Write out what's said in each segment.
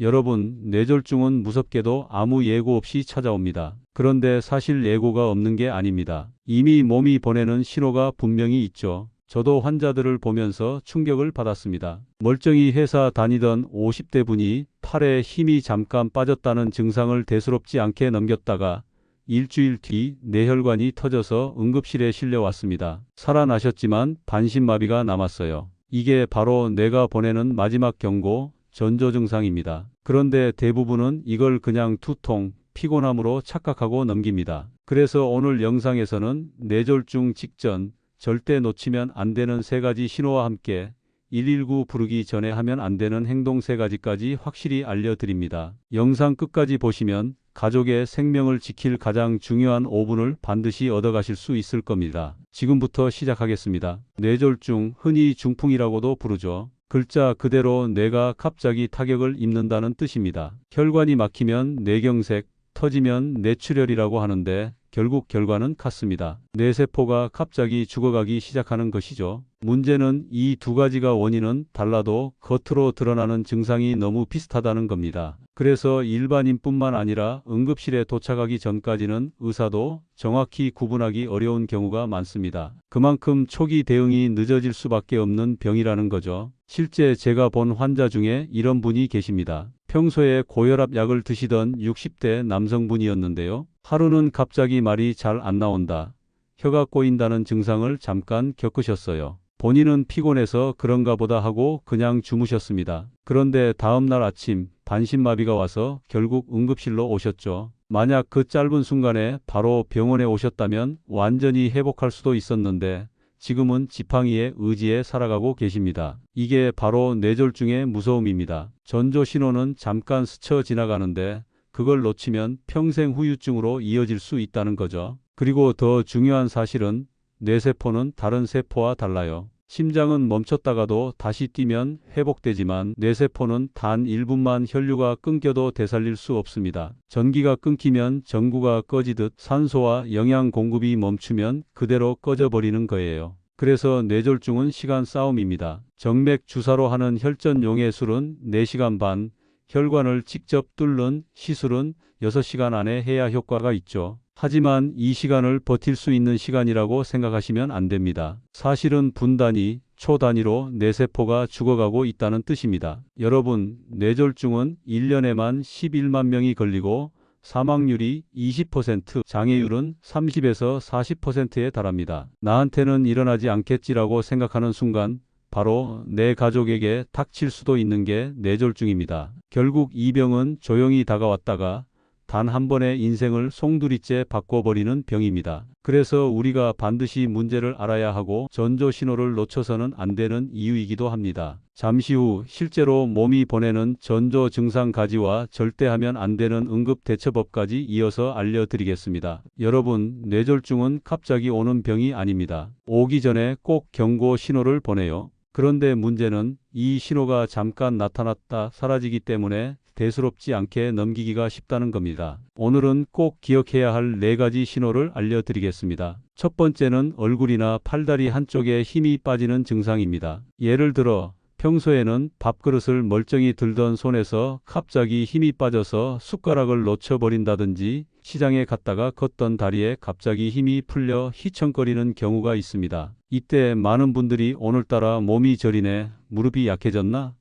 여러분, 뇌졸중은 무섭게도 아무 예고 없이 찾아옵니다. 그런데 사실 예고가 없는 게 아닙니다. 이미 몸이 보내는 신호가 분명히 있죠. 저도 환자들을 보면서 충격을 받았습니다. 멀쩡히 회사 다니던 50대 분이 팔에 힘이 잠깐 빠졌다는 증상을 대수롭지 않게 넘겼다가 일주일 뒤 뇌혈관이 터져서 응급실에 실려왔습니다. 살아나셨지만 반신마비가 남았어요. 이게 바로 뇌가 보내는 마지막 경고, 전조 증상입니다. 그런데 대부분은 이걸 그냥 두통, 피곤함으로 착각하고 넘깁니다. 그래서 오늘 영상에서는 뇌졸중 직전 절대 놓치면 안 되는 세 가지 신호와 함께 119 부르기 전에 하면 안 되는 행동 세 가지까지 확실히 알려드립니다. 영상 끝까지 보시면 가족의 생명을 지킬 가장 중요한 5분을 반드시 얻어가실 수 있을 겁니다. 지금부터 시작하겠습니다. 뇌졸중, 흔히 중풍이라고도 부르죠. 글자 그대로 뇌가 갑자기 타격을 입는다는 뜻입니다. 혈관이 막히면 뇌경색, 터지면 뇌출혈이라고 하는데 결국 결과는 같습니다. 뇌세포가 갑자기 죽어가기 시작하는 것이죠. 문제는 이 두 가지가 원인은 달라도 겉으로 드러나는 증상이 너무 비슷하다는 겁니다. 그래서 일반인뿐만 아니라 응급실에 도착하기 전까지는 의사도 정확히 구분하기 어려운 경우가 많습니다. 그만큼 초기 대응이 늦어질 수밖에 없는 병이라는 거죠. 실제 제가 본 환자 중에 이런 분이 계십니다. 평소에 고혈압 약을 드시던 60대 남성분이었는데요. 하루는 갑자기 말이 잘 안 나온다. 혀가 꼬인다는 증상을 잠깐 겪으셨어요. 본인은 피곤해서 그런가 보다 하고 그냥 주무셨습니다. 그런데 다음날 아침 반신마비가 와서 결국 응급실로 오셨죠. 만약 그 짧은 순간에 바로 병원에 오셨다면 완전히 회복할 수도 있었는데 지금은 지팡이의 의지에 살아가고 계십니다. 이게 바로 뇌졸중의 무서움입니다. 전조 신호는 잠깐 스쳐 지나가는데 그걸 놓치면 평생 후유증으로 이어질 수 있다는 거죠. 그리고 더 중요한 사실은 뇌세포는 다른 세포와 달라요. 심장은 멈췄다가도 다시 뛰면 회복되지만 뇌세포는 단 1분만 혈류가 끊겨도 되살릴 수 없습니다. 전기가 끊기면 전구가 꺼지듯 산소와 영양 공급이 멈추면 그대로 꺼져버리는 거예요. 그래서 뇌졸중은 시간 싸움입니다. 정맥 주사로 하는 혈전 용해술은 4시간 반, 혈관을 직접 뚫는 시술은 6시간 안에 해야 효과가 있죠. 하지만 이 시간을 버틸 수 있는 시간이라고 생각하시면 안 됩니다. 사실은 분 단위, 초 단위로 뇌세포가 죽어가고 있다는 뜻입니다. 여러분, 뇌졸중은 1년에만 11만 명이 걸리고 사망률이 20%, 장애율은 30에서 40%에 달합니다. 나한테는 일어나지 않겠지라고 생각하는 순간 바로 내 가족에게 닥칠 수도 있는 게 뇌졸중입니다. 결국 이 병은 조용히 다가왔다가 단 한 번의 인생을 송두리째 바꿔버리는 병입니다. 그래서 우리가 반드시 문제를 알아야 하고 전조 신호를 놓쳐서는 안 되는 이유이기도 합니다. 잠시 후 실제로 몸이 보내는 전조 증상 가지와 절대 하면 안 되는 응급 대처법까지 이어서 알려드리겠습니다. 여러분, 뇌졸중은 갑자기 오는 병이 아닙니다. 오기 전에 꼭 경고 신호를 보내요. 그런데 문제는 이 신호가 잠깐 나타났다 사라지기 때문에 대수롭지 않게 넘기기가 쉽다는 겁니다. 오늘은 꼭 기억해야 할 네 가지 신호를 알려드리겠습니다. 첫 번째는 얼굴이나 팔다리 한쪽에 힘이 빠지는 증상입니다. 예를 들어 평소에는 밥그릇을 멀쩡히 들던 손에서 갑자기 힘이 빠져서 숟가락을 놓쳐버린다든지 시장에 갔다가 걷던 다리에 갑자기 힘이 풀려 휘청거리는 경우가 있습니다. 이때 많은 분들이 오늘따라 몸이 저리네, 무릎이 약해졌나?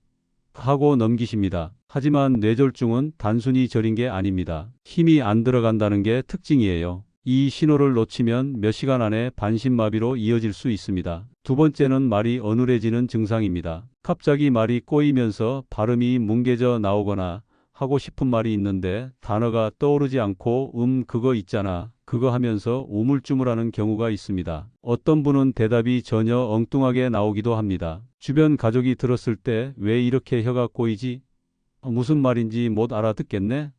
하고 넘기십니다. 하지만 뇌졸중은 단순히 저린 게 아닙니다. 힘이 안 들어간다는 게 특징이에요. 이 신호를 놓치면 몇 시간 안에 반신마비로 이어질 수 있습니다. 두 번째는 말이 어눌해지는 증상입니다. 갑자기 말이 꼬이면서 발음이 뭉개져 나오거나 하고 싶은 말이 있는데 단어가 떠오르지 않고 음 그거 있잖아 그거 하면서 우물쭈물하는 경우가 있습니다. 어떤 분은 대답이 전혀 엉뚱하게 나오기도 합니다. 주변 가족이 들었을 때 왜 이렇게 혀가 꼬이지? 무슨 말인지 못 알아듣겠네?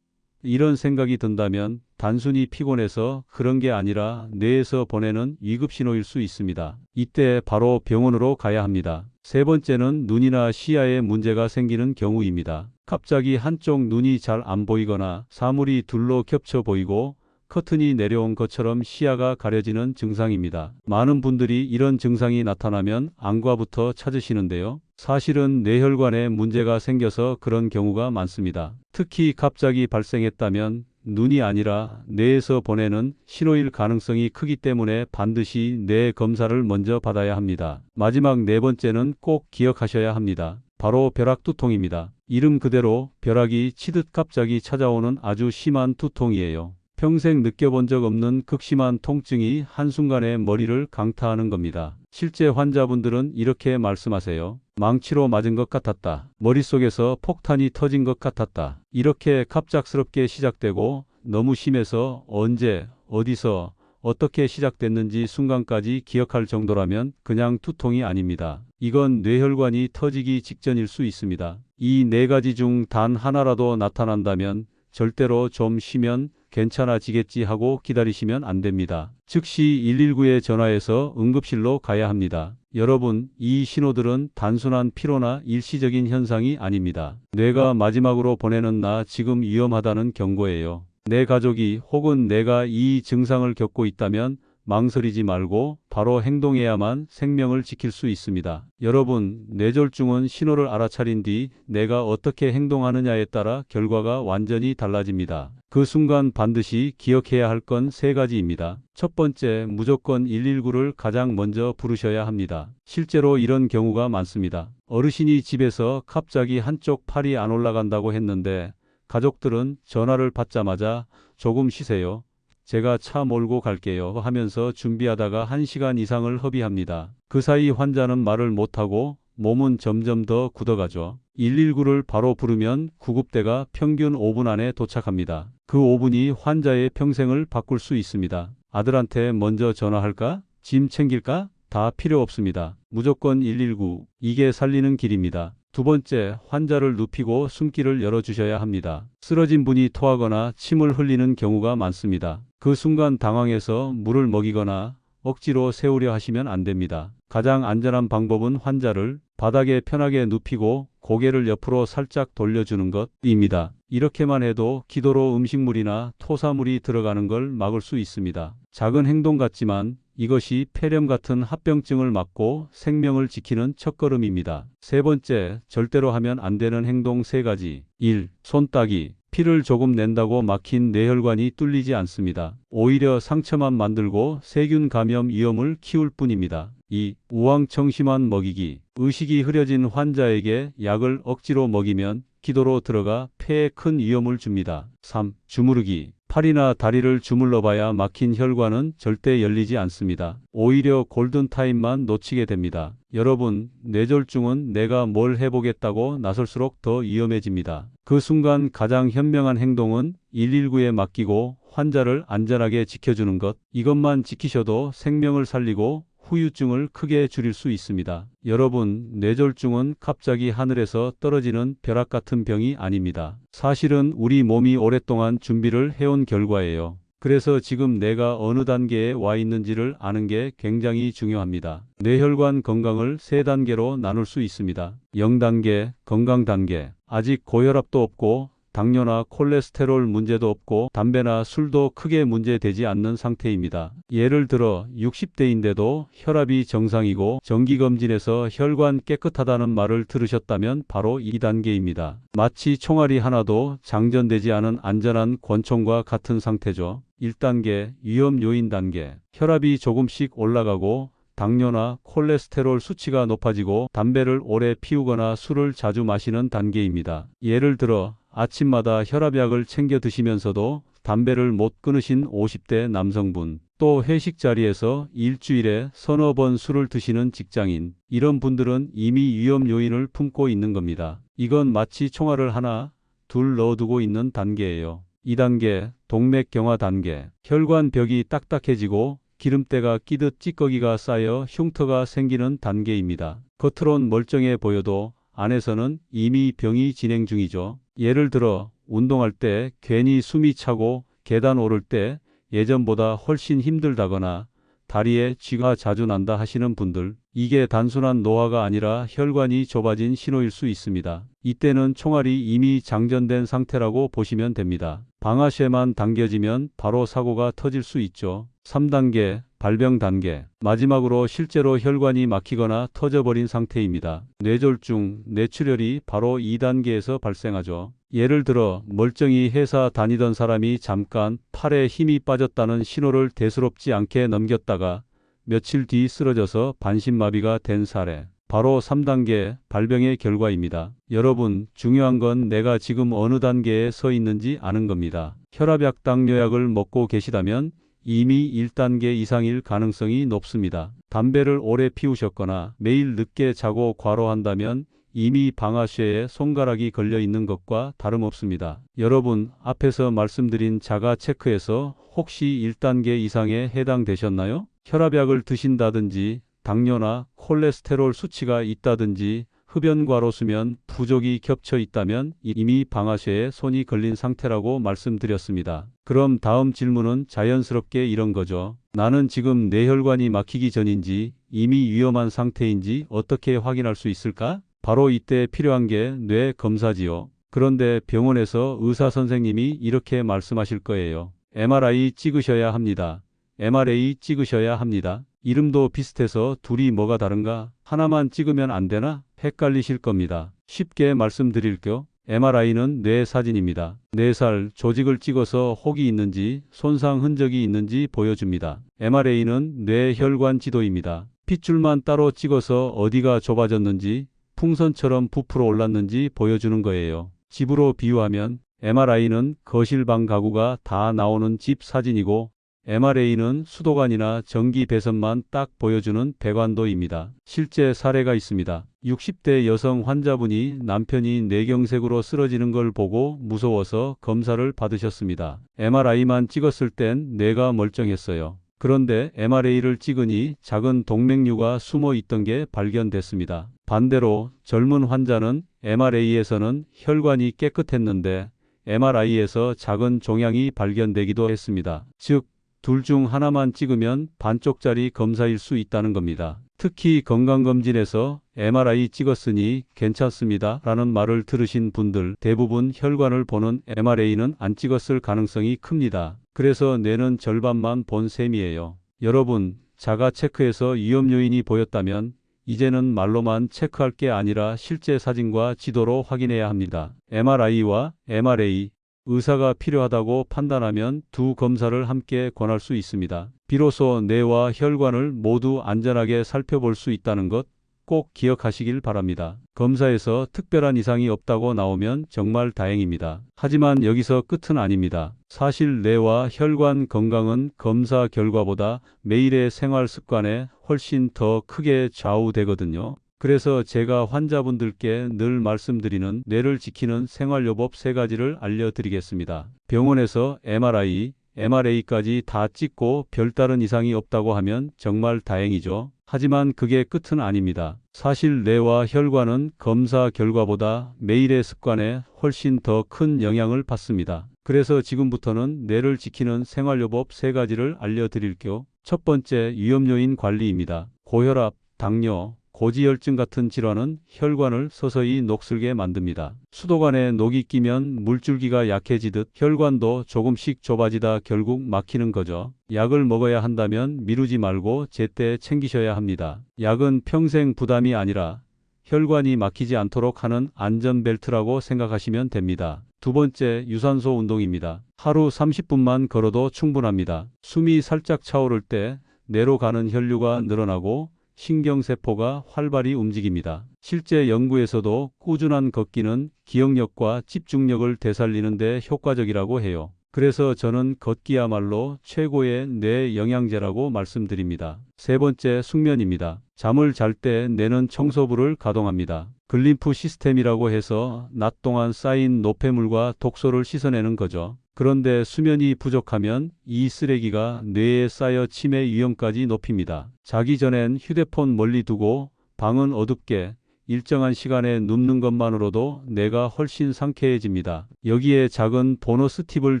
이런 생각이 든다면 단순히 피곤해서 그런 게 아니라 뇌에서 보내는 위급 신호일 수 있습니다. 이때 바로 병원으로 가야 합니다. 세 번째는 눈이나 시야에 문제가 생기는 경우입니다. 갑자기 한쪽 눈이 잘 안 보이거나 사물이 둘로 겹쳐 보이고 커튼이 내려온 것처럼 시야가 가려지는 증상입니다. 많은 분들이 이런 증상이 나타나면 안과부터 찾으시는데요. 사실은 뇌혈관에 문제가 생겨서 그런 경우가 많습니다. 특히 갑자기 발생했다면 눈이 아니라 뇌에서 보내는 신호일 가능성이 크기 때문에 반드시 뇌 검사를 먼저 받아야 합니다. 마지막 네 번째는 꼭 기억하셔야 합니다. 바로 벼락 두통입니다. 이름 그대로 벼락이 치듯 갑자기 찾아오는 아주 심한 두통이에요. 평생 느껴본 적 없는 극심한 통증이 한순간에 머리를 강타하는 겁니다. 실제 환자분들은 이렇게 말씀하세요. 망치로 맞은 것 같았다. 머릿속에서 폭탄이 터진 것 같았다. 이렇게 갑작스럽게 시작되고 너무 심해서 언제, 어디서, 어떻게 시작됐는지 순간까지 기억할 정도라면 그냥 두통이 아닙니다. 이건 뇌혈관이 터지기 직전일 수 있습니다. 이 네 가지 중 단 하나라도 나타난다면 절대로 좀 쉬면 괜찮아지겠지 하고 기다리시면 안 됩니다. 즉시 119에 전화해서 응급실로 가야 합니다. 여러분, 이 신호들은 단순한 피로나 일시적인 현상이 아닙니다. 뇌가 마지막으로 보내는 나 지금 위험하다는 경고예요. 내 가족이 혹은 내가 이 증상을 겪고 있다면 망설이지 말고 바로 행동해야만 생명을 지킬 수 있습니다. 여러분, 뇌졸중은 신호를 알아차린 뒤 내가 어떻게 행동하느냐에 따라 결과가 완전히 달라집니다. 그 순간 반드시 기억해야 할 건 세 가지입니다. 첫 번째, 무조건 119를 가장 먼저 부르셔야 합니다. 실제로 이런 경우가 많습니다. 어르신이 집에서 갑자기 한쪽 팔이 안 올라간다고 했는데 가족들은 전화를 받자마자 조금 쉬세요. 제가 차 몰고 갈게요 하면서 준비하다가 1시간 이상을 허비합니다. 그 사이 환자는 말을 못하고 몸은 점점 더 굳어가죠. 119를 바로 부르면 구급대가 평균 5분 안에 도착합니다. 그 5분이 환자의 평생을 바꿀 수 있습니다. 아들한테 먼저 전화할까? 짐 챙길까? 다 필요 없습니다. 무조건 119. 이게 살리는 길입니다. 두 번째, 환자를 눕히고 숨길을 열어주셔야 합니다. 쓰러진 분이 토하거나 침을 흘리는 경우가 많습니다. 그 순간 당황해서 물을 먹이거나 억지로 세우려 하시면 안 됩니다. 가장 안전한 방법은 환자를 바닥에 편하게 눕히고 고개를 옆으로 살짝 돌려주는 것입니다. 이렇게만 해도 기도로 음식물이나 토사물이 들어가는 걸 막을 수 있습니다. 작은 행동 같지만 이것이 폐렴 같은 합병증을 막고 생명을 지키는 첫걸음입니다. 세 번째, 절대로 하면 안 되는 행동 세 가지. 1. 손 따기. 피를 조금 낸다고 막힌 뇌혈관이 뚫리지 않습니다. 오히려 상처만 만들고 세균 감염 위험을 키울 뿐입니다. 2. 우왕청심환 먹이기. 의식이 흐려진 환자에게 약을 억지로 먹이면 기도로 들어가 폐에 큰 위험을 줍니다. 3. 주무르기. 팔이나 다리를 주물러 봐야 막힌 혈관은 절대 열리지 않습니다. 오히려 골든타임만 놓치게 됩니다. 여러분, 뇌졸중은 내가 뭘 해보겠다고 나설수록 더 위험해집니다. 그 순간 가장 현명한 행동은 119에 맡기고 환자를 안전하게 지켜주는 것. 이것만 지키셔도 생명을 살리고 후유증을 크게 줄일 수 있습니다. 여러분, 뇌졸중은 갑자기 하늘에서 떨어지는 벼락 같은 병이 아닙니다. 사실은 우리 몸이 오랫동안 준비를 해온 결과예요. 그래서 지금 내가 어느 단계에 와 있는지를 아는 게 굉장히 중요합니다. 뇌혈관 건강을 세 단계로 나눌 수 있습니다. 0단계, 건강 단계. 아직 고혈압도 없고 당뇨나 콜레스테롤 문제도 없고 담배나 술도 크게 문제되지 않는 상태입니다. 예를 들어 60대인데도 혈압이 정상이고 정기검진에서 혈관 깨끗하다는 말을 들으셨다면 바로 2단계입니다. 마치 총알이 하나도 장전되지 않은 안전한 권총과 같은 상태죠. 1단계 위험 요인 단계 혈압이 조금씩 올라가고 당뇨나 콜레스테롤 수치가 높아지고 담배를 오래 피우거나 술을 자주 마시는 단계입니다. 예를 들어 아침마다 혈압약을 챙겨 드시면서도 담배를 못 끊으신 50대 남성분, 또 회식 자리에서 일주일에 서너 번 술을 드시는 직장인, 이런 분들은 이미 위험 요인을 품고 있는 겁니다. 이건 마치 총알을 하나, 둘 넣어두고 있는 단계예요. 2단계, 동맥경화 단계. 혈관 벽이 딱딱해지고 기름때가 끼듯 찌꺼기가 쌓여 흉터가 생기는 단계입니다. 겉으론 멀쩡해 보여도 안에서는 이미 병이 진행 중이죠. 예를 들어 운동할 때 괜히 숨이 차고 계단 오를 때 예전보다 훨씬 힘들다거나 다리에 쥐가 자주 난다 하시는 분들, 이게 단순한 노화가 아니라 혈관이 좁아진 신호일 수 있습니다. 이때는 총알이 이미 장전된 상태라고 보시면 됩니다. 방아쇠만 당겨지면 바로 사고가 터질 수 있죠. 3단계 발병 단계 마지막으로 실제로 혈관이 막히거나 터져버린 상태입니다. 뇌졸중, 뇌출혈이 바로 2단계에서 발생하죠. 예를 들어 멀쩡히 회사 다니던 사람이 잠깐 팔에 힘이 빠졌다는 신호를 대수롭지 않게 넘겼다가 며칠 뒤 쓰러져서 반신마비가 된 사례. 바로 3단계 발병의 결과입니다. 여러분, 중요한 건 내가 지금 어느 단계에 서 있는지 아는 겁니다. 혈압약 당뇨약을 먹고 계시다면 이미 1단계 이상일 가능성이 높습니다. 담배를 오래 피우셨거나 매일 늦게 자고 과로한다면 이미 방아쇠에 손가락이 걸려 있는 것과 다름없습니다. 여러분, 앞에서 말씀드린 자가 체크에서 혹시 1단계 이상에 해당되셨나요? 혈압약을 드신다든지 당뇨나 콜레스테롤 수치가 있다든지 흡연과로 수면 부족이 겹쳐 있다면 이미 방아쇠에 손이 걸린 상태라고 말씀드렸습니다. 그럼 다음 질문은 자연스럽게 이런 거죠. 나는 지금 뇌혈관이 막히기 전인지 이미 위험한 상태인지 어떻게 확인할 수 있을까? 바로 이때 필요한 게 뇌 검사지요. 그런데 병원에서 의사 선생님이 이렇게 말씀하실 거예요. MRI 찍으셔야 합니다. MRA 찍으셔야 합니다. 이름도 비슷해서 둘이 뭐가 다른가? 하나만 찍으면 안 되나? 헷갈리실 겁니다. 쉽게 말씀드릴게요. MRI는 뇌 사진입니다. 뇌살, 조직을 찍어서 혹이 있는지, 손상 흔적이 있는지 보여줍니다. MRA는 뇌 혈관 지도입니다. 핏줄만 따로 찍어서 어디가 좁아졌는지, 풍선처럼 부풀어 올랐는지 보여주는 거예요. 집으로 비유하면 MRI는 거실방 가구가 다 나오는 집 사진이고 MRA는 수도관이나 전기 배선만 딱 보여주는 배관도입니다. 실제 사례가 있습니다. 60대 여성 환자분이 남편이 뇌경색으로 쓰러지는 걸 보고 무서워서 검사를 받으셨습니다. MRI만 찍었을 땐 뇌가 멀쩡했어요. 그런데 MRA를 찍으니 작은 동맥류가 숨어 있던 게 발견됐습니다. 반대로 젊은 환자는 MRA에서는 혈관이 깨끗했는데 MRI에서 작은 종양이 발견되기도 했습니다. 즉, 둘 중 하나만 찍으면 반쪽짜리 검사일 수 있다는 겁니다. 특히 건강검진에서 MRI 찍었으니 괜찮습니다. 라는 말을 들으신 분들 대부분 혈관을 보는 MRA는 안 찍었을 가능성이 큽니다. 그래서 뇌는 절반만 본 셈이에요. 여러분, 자가 체크에서 위험 요인이 보였다면 이제는 말로만 체크할 게 아니라 실제 사진과 지도로 확인해야 합니다. MRI와 MRA, 의사가 필요하다고 판단하면 두 검사를 함께 권할 수 있습니다. 비로소 뇌와 혈관을 모두 안전하게 살펴볼 수 있다는 것 꼭 기억하시길 바랍니다. 검사에서 특별한 이상이 없다고 나오면 정말 다행입니다. 하지만 여기서 끝은 아닙니다. 사실 뇌와 혈관 건강은 검사 결과보다 매일의 생활 습관에 훨씬 더 크게 좌우되거든요. 그래서 제가 환자분들께 늘 말씀드리는 뇌를 지키는 생활요법 세 가지를 알려드리겠습니다. 병원에서 MRI, MRA까지 다 찍고 별다른 이상이 없다고 하면 정말 다행이죠. 하지만 그게 끝은 아닙니다. 사실 뇌와 혈관은 검사 결과보다 매일의 습관에 훨씬 더 큰 영향을 받습니다. 그래서 지금부터는 뇌를 지키는 생활요법 세 가지를 알려드릴게요. 첫 번째 위험요인 관리입니다. 고혈압, 당뇨, 고지혈증 같은 질환은 혈관을 서서히 녹슬게 만듭니다. 수도관에 녹이 끼면 물줄기가 약해지듯 혈관도 조금씩 좁아지다 결국 막히는 거죠. 약을 먹어야 한다면 미루지 말고 제때 챙기셔야 합니다. 약은 평생 부담이 아니라 혈관이 막히지 않도록 하는 안전벨트라고 생각하시면 됩니다. 두 번째 유산소 운동입니다. 하루 30분만 걸어도 충분합니다. 숨이 살짝 차오를 때 뇌로 가는 혈류가 늘어나고 신경세포가 활발히 움직입니다. 실제 연구에서도 꾸준한 걷기는 기억력과 집중력을 되살리는 데 효과적이라고 해요. 그래서 저는 걷기야말로 최고의 뇌 영양제라고 말씀드립니다. 세 번째 숙면입니다. 잠을 잘 때 뇌는 청소부를 가동합니다. 글림프 시스템이라고 해서 낮 동안 쌓인 노폐물과 독소를 씻어내는 거죠. 그런데 수면이 부족하면 이 쓰레기가 뇌에 쌓여 치매 위험까지 높입니다. 자기 전엔 휴대폰 멀리 두고 방은 어둡게 일정한 시간에 눕는 것만으로도 뇌가 훨씬 상쾌해집니다. 여기에 작은 보너스 팁을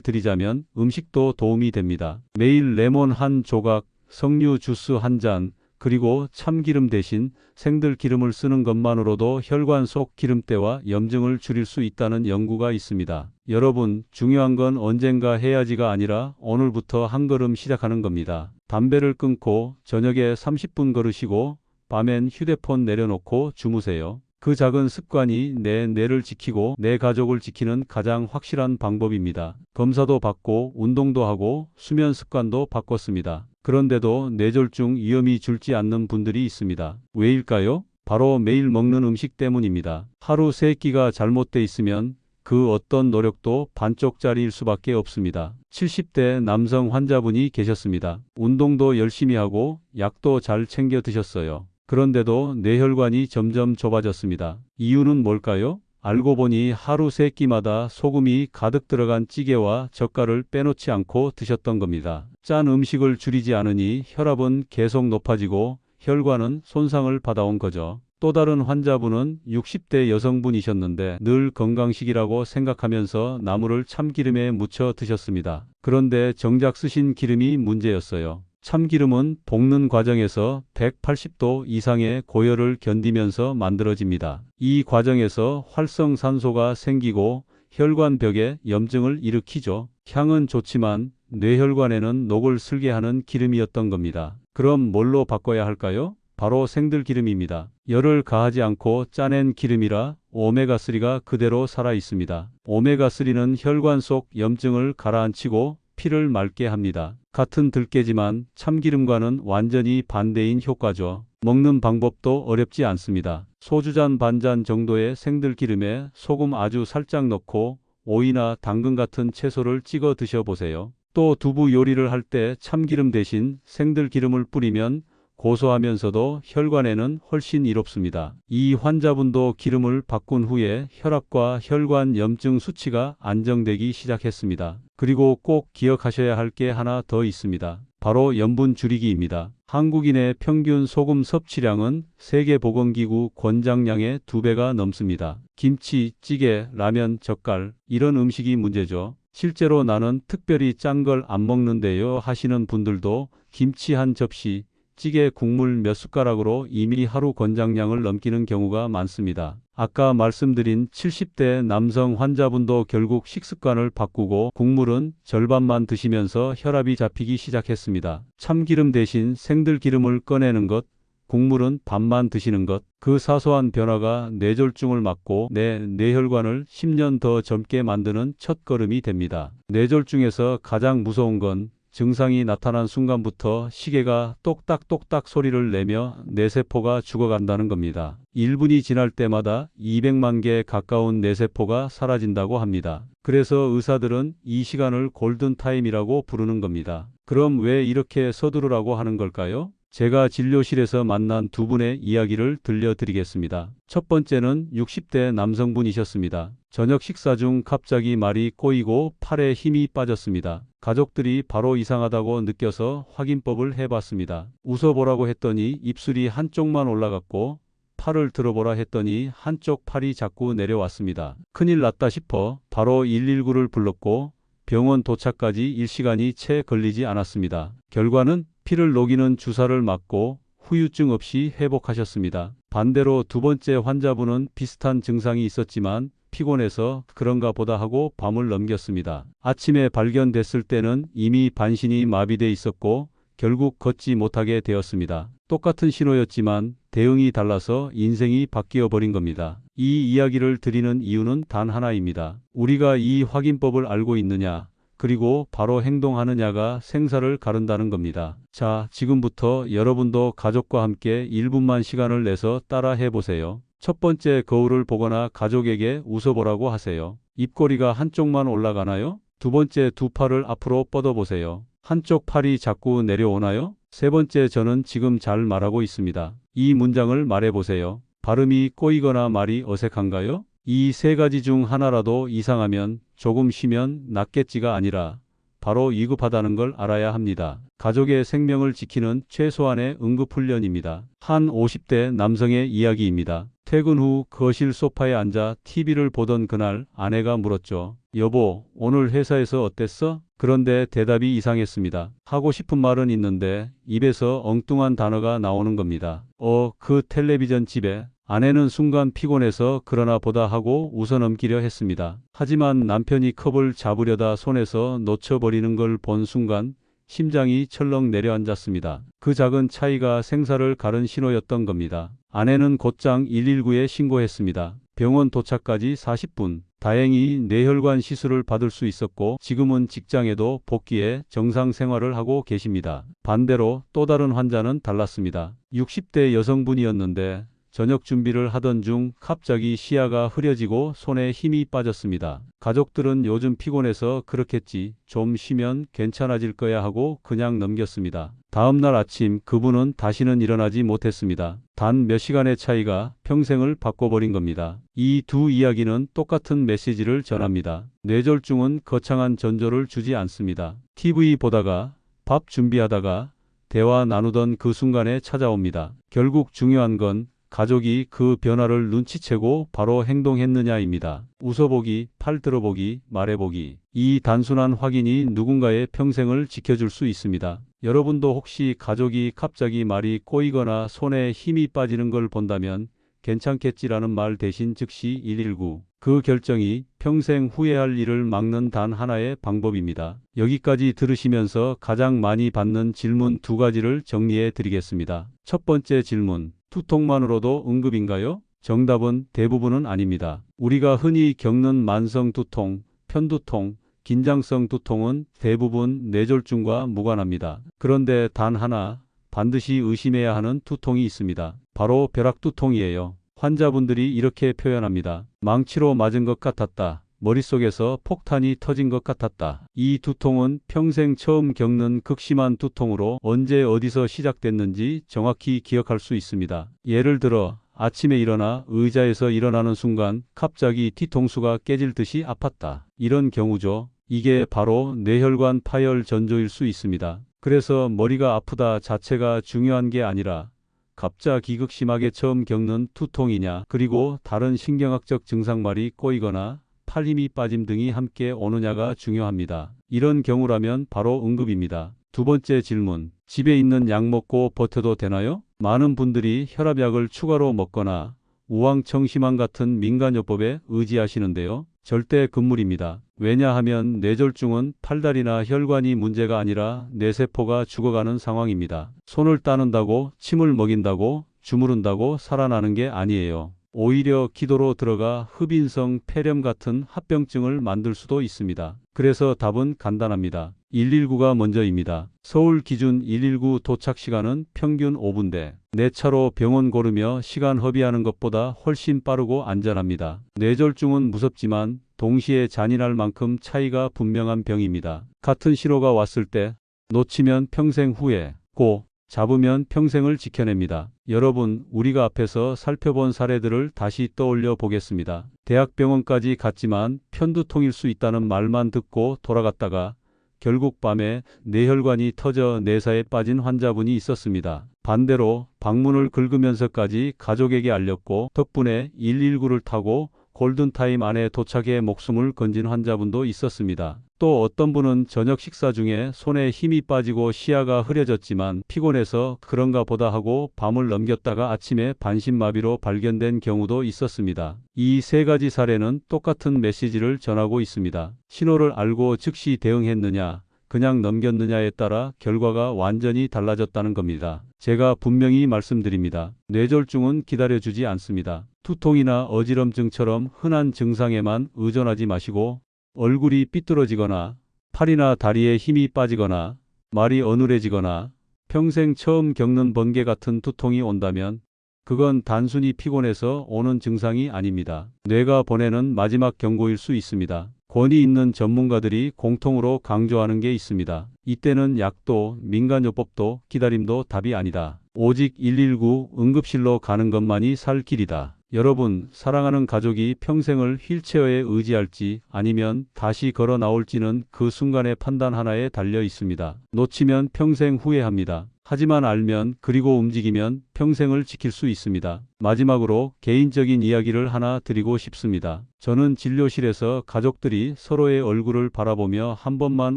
드리자면 음식도 도움이 됩니다. 매일 레몬 한 조각, 석류 주스 한 잔, 그리고 참기름 대신 생들 기름을 쓰는 것만으로도 혈관 속 기름때와 염증을 줄일 수 있다는 연구가 있습니다. 여러분, 중요한 건 언젠가 해야지가 아니라 오늘부터 한 걸음 시작하는 겁니다. 담배를 끊고 저녁에 30분 걸으시고 밤엔 휴대폰 내려놓고 주무세요. 그 작은 습관이 내 뇌를 지키고 내 가족을 지키는 가장 확실한 방법입니다. 검사도 받고 운동도 하고 수면 습관도 바꿨습니다. 그런데도 뇌졸중 위험이 줄지 않는 분들이 있습니다. 왜일까요? 바로 매일 먹는 음식 때문입니다. 하루 세 끼가 잘못돼 있으면 그 어떤 노력도 반쪽짜리일 수밖에 없습니다. 70대 남성 환자분이 계셨습니다. 운동도 열심히 하고 약도 잘 챙겨 드셨어요. 그런데도 뇌혈관이 점점 좁아졌습니다. 이유는 뭘까요? 알고 보니 하루 세 끼마다 소금이 가득 들어간 찌개와 젓갈을 빼놓지 않고 드셨던 겁니다. 짠 음식을 줄이지 않으니 혈압은 계속 높아지고 혈관은 손상을 받아온 거죠. 또 다른 환자분은 60대 여성분이셨는데 늘 건강식이라고 생각하면서 나물을 참기름에 묻혀 드셨습니다. 그런데 정작 쓰신 기름이 문제였어요. 참기름은 볶는 과정에서 180도 이상의 고열을 견디면서 만들어집니다. 이 과정에서 활성산소가 생기고 혈관벽에 염증을 일으키죠. 향은 좋지만 뇌혈관에는 녹을 슬게 하는 기름이었던 겁니다. 그럼 뭘로 바꿔야 할까요? 바로 생들기름입니다. 열을 가하지 않고 짜낸 기름이라 오메가3가 그대로 살아 있습니다. 오메가3는 혈관 속 염증을 가라앉히고 피를 맑게 합니다. 같은 들깨지만 참기름과는 완전히 반대인 효과죠. 먹는 방법도 어렵지 않습니다. 소주잔 반잔 정도의 생들기름에 소금 아주 살짝 넣고 오이나 당근 같은 채소를 찍어 드셔보세요. 또 두부 요리를 할 때 참기름 대신 생들기름을 뿌리면 고소하면서도 혈관에는 훨씬 이롭습니다. 이 환자분도 기름을 바꾼 후에 혈압과 혈관 염증 수치가 안정되기 시작했습니다. 그리고 꼭 기억하셔야 할 게 하나 더 있습니다. 바로 염분 줄이기입니다. 한국인의 평균 소금 섭취량은 세계보건기구 권장량의 두배가 넘습니다. 김치, 찌개, 라면, 젓갈 이런 음식이 문제죠. 실제로 나는 특별히 짠 걸 안 먹는데요 하시는 분들도 김치 한 접시, 찌개 국물 몇 숟가락으로 이미 하루 권장량을 넘기는 경우가 많습니다. 아까 말씀드린 70대 남성 환자분도 결국 식습관을 바꾸고 국물은 절반만 드시면서 혈압이 잡히기 시작했습니다. 참기름 대신 생들기름을 꺼내는 것, 국물은 반만 드시는 것, 그 사소한 변화가 뇌졸중을 막고 내 뇌혈관을 10년 더 젊게 만드는 첫 걸음이 됩니다. 뇌졸중에서 가장 무서운 건 증상이 나타난 순간부터 시계가 똑딱똑딱 소리를 내며 뇌세포가 죽어간다는 겁니다. 1분이 지날 때마다 200만 개 가까운 뇌세포가 사라진다고 합니다. 그래서 의사들은 이 시간을 골든타임이라고 부르는 겁니다. 그럼 왜 이렇게 서두르라고 하는 걸까요? 제가 진료실에서 만난 두 분의 이야기를 들려드리겠습니다. 첫 번째는 60대 남성분이셨습니다. 저녁 식사 중 갑자기 말이 꼬이고 팔에 힘이 빠졌습니다. 가족들이 바로 이상하다고 느껴서 확인법을 해봤습니다. 웃어보라고 했더니 입술이 한쪽만 올라갔고 팔을 들어보라 했더니 한쪽 팔이 자꾸 내려왔습니다. 큰일 났다 싶어 바로 119를 불렀고 병원 도착까지 1시간이 채 걸리지 않았습니다. 결과는 피를 녹이는 주사를 맞고 후유증 없이 회복하셨습니다. 반대로 두 번째 환자분은 비슷한 증상이 있었지만 피곤해서 그런가 보다 하고 밤을 넘겼습니다. 아침에 발견됐을 때는 이미 반신이 마비돼 있었고 결국 걷지 못하게 되었습니다. 똑같은 신호였지만 대응이 달라서 인생이 바뀌어 버린 겁니다. 이 이야기를 드리는 이유는 단 하나입니다. 우리가 이 확인법을 알고 있느냐, 그리고 바로 행동하느냐가 생사를 가른다는 겁니다. 자, 지금부터 여러분도 가족과 함께 1분만 시간을 내서 따라 해보세요. 첫 번째 거울을 보거나 가족에게 웃어보라고 하세요. 입꼬리가 한쪽만 올라가나요? 두 번째 두 팔을 앞으로 뻗어보세요. 한쪽 팔이 자꾸 내려오나요? 세 번째 저는 지금 잘 말하고 있습니다. 이 문장을 말해보세요. 발음이 꼬이거나 말이 어색한가요? 이 세 가지 중 하나라도 이상하면 조금 쉬면 낫겠지가 아니라 바로 위급하다는 걸 알아야 합니다. 가족의 생명을 지키는 최소한의 응급훈련입니다. 한 50대 남성의 이야기입니다. 퇴근 후 거실 소파에 앉아 TV를 보던 그날 아내가 물었죠. 여보, 오늘 회사에서 어땠어? 그런데 대답이 이상했습니다. 하고 싶은 말은 있는데 입에서 엉뚱한 단어가 나오는 겁니다. 어, 그 텔레비전 집에 아내는 순간 피곤해서 그러나 보다 하고 웃어넘기려 했습니다. 하지만 남편이 컵을 잡으려다 손에서 놓쳐버리는 걸 본 순간 심장이 철렁 내려앉았습니다. 그 작은 차이가 생사를 가른 신호였던 겁니다. 아내는 곧장 119에 신고했습니다. 병원 도착까지 40분. 다행히 뇌혈관 시술을 받을 수 있었고 지금은 직장에도 복귀해 정상 생활을 하고 계십니다. 반대로 또 다른 환자는 달랐습니다. 60대 여성분이었는데 저녁 준비를 하던 중 갑자기 시야가 흐려지고 손에 힘이 빠졌습니다. 가족들은 요즘 피곤해서 그렇겠지. 좀 쉬면 괜찮아질 거야 하고 그냥 넘겼습니다. 다음 날 아침 그분은 다시는 일어나지 못했습니다. 단 몇 시간의 차이가 평생을 바꿔버린 겁니다. 이 두 이야기는 똑같은 메시지를 전합니다. 뇌졸중은 거창한 전조를 주지 않습니다. TV 보다가 밥 준비하다가 대화 나누던 그 순간에 찾아옵니다. 결국 중요한 건 가족이 그 변화를 눈치채고 바로 행동했느냐입니다. 웃어보기, 팔 들어보기, 말해보기. 이 단순한 확인이 누군가의 평생을 지켜줄 수 있습니다. 여러분도 혹시 가족이 갑자기 말이 꼬이거나 손에 힘이 빠지는 걸 본다면 괜찮겠지라는 말 대신 즉시 119. 그 결정이 평생 후회할 일을 막는 단 하나의 방법입니다. 여기까지 들으시면서 가장 많이 받는 질문 두 가지를 정리해 드리겠습니다. 첫 번째 질문. 두통만으로도 응급인가요? 정답은 대부분은 아닙니다. 우리가 흔히 겪는 만성 두통, 편두통, 긴장성 두통은 대부분 뇌졸중과 무관합니다. 그런데 단 하나 반드시 의심해야 하는 두통이 있습니다. 바로 벼락두통이에요. 환자분들이 이렇게 표현합니다. 망치로 맞은 것 같았다. 머릿속에서 폭탄이 터진 것 같았다. 이 두통은 평생 처음 겪는 극심한 두통으로 언제 어디서 시작됐는지 정확히 기억할 수 있습니다. 예를 들어 아침에 일어나 의자에서 일어나는 순간 갑자기 뒤통수가 깨질 듯이 아팠다. 이런 경우죠. 이게 바로 뇌혈관 파열 전조일 수 있습니다. 그래서 머리가 아프다 자체가 중요한 게 아니라 갑자기 극심하게 처음 겪는 두통이냐 그리고 다른 신경학적 증상말이 꼬이거나 팔 힘이 빠짐 등이 함께 오느냐가 중요합니다. 이런 경우라면 바로 응급입니다. 두 번째 질문. 집에 있는 약 먹고 버텨도 되나요? 많은 분들이 혈압약을 추가로 먹거나 우황청심환 같은 민간요법에 의지하시는데요. 절대 금물입니다. 왜냐하면 뇌졸중은 팔다리나 혈관이 문제가 아니라 뇌세포가 죽어가는 상황입니다. 손을 따는다고 침을 먹인다고 주무른다고 살아나는 게 아니에요. 오히려 기도로 들어가 흡인성 폐렴 같은 합병증을 만들 수도 있습니다. 그래서 답은 간단합니다. 119가 먼저입니다. 서울 기준 119 도착 시간은 평균 5분대. 내 차로 병원 고르며 시간 허비하는 것보다 훨씬 빠르고 안전합니다. 뇌졸중은 무섭지만 동시에 잔인할 만큼 차이가 분명한 병입니다. 같은 신호가 왔을 때 놓치면 평생 후회, 고 잡으면 평생을 지켜냅니다. 여러분, 우리가 앞에서 살펴본 사례들을 다시 떠올려 보겠습니다. 대학병원까지 갔지만 편두통일 수 있다는 말만 듣고 돌아갔다가 결국 밤에 뇌혈관이 터져 내사에 빠진 환자분이 있었습니다. 반대로 방문을 긁으면서까지 가족에게 알렸고 덕분에 119를 타고 골든타임 안에 도착해 목숨을 건진 환자분도 있었습니다. 또 어떤 분은 저녁 식사 중에 손에 힘이 빠지고 시야가 흐려졌지만 피곤해서 그런가 보다 하고 밤을 넘겼다가 아침에 반신마비로 발견된 경우도 있었습니다. 이 세 가지 사례는 똑같은 메시지를 전하고 있습니다. 신호를 알고 즉시 대응했느냐, 그냥 넘겼느냐에 따라 결과가 완전히 달라졌다는 겁니다. 제가 분명히 말씀드립니다. 뇌졸중은 기다려주지 않습니다. 두통이나 어지럼증처럼 흔한 증상에만 의존하지 마시고 얼굴이 삐뚤어지거나 팔이나 다리에 힘이 빠지거나 말이 어눌해지거나 평생 처음 겪는 번개 같은 두통이 온다면 그건 단순히 피곤해서 오는 증상이 아닙니다. 뇌가 보내는 마지막 경고일 수 있습니다. 권위 있는 전문가들이 공통으로 강조하는 게 있습니다. 이때는 약도 민간요법도 기다림도 답이 아니다. 오직 119 응급실로 가는 것만이 살 길이다. 여러분, 사랑하는 가족이 평생을 휠체어에 의지할지 아니면 다시 걸어 나올지는 그 순간의 판단 하나에 달려 있습니다. 놓치면 평생 후회합니다. 하지만 알면 그리고 움직이면 평생을 지킬 수 있습니다. 마지막으로 개인적인 이야기를 하나 드리고 싶습니다. 저는 진료실에서 가족들이 서로의 얼굴을 바라보며 한 번만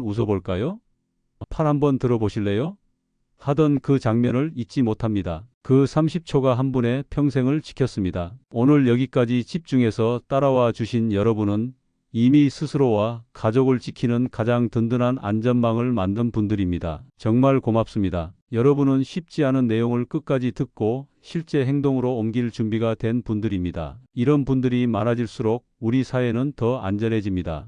웃어볼까요? 팔 한번 들어보실래요? 하던 그 장면을 잊지 못합니다. 그 30초가 한 분의 평생을 지켰습니다. 오늘 여기까지 집중해서 따라와 주신 여러분은 이미 스스로와 가족을 지키는 가장 든든한 안전망을 만든 분들입니다. 정말 고맙습니다. 여러분은 쉽지 않은 내용을 끝까지 듣고 실제 행동으로 옮길 준비가 된 분들입니다. 이런 분들이 많아질수록 우리 사회는 더 안전해집니다.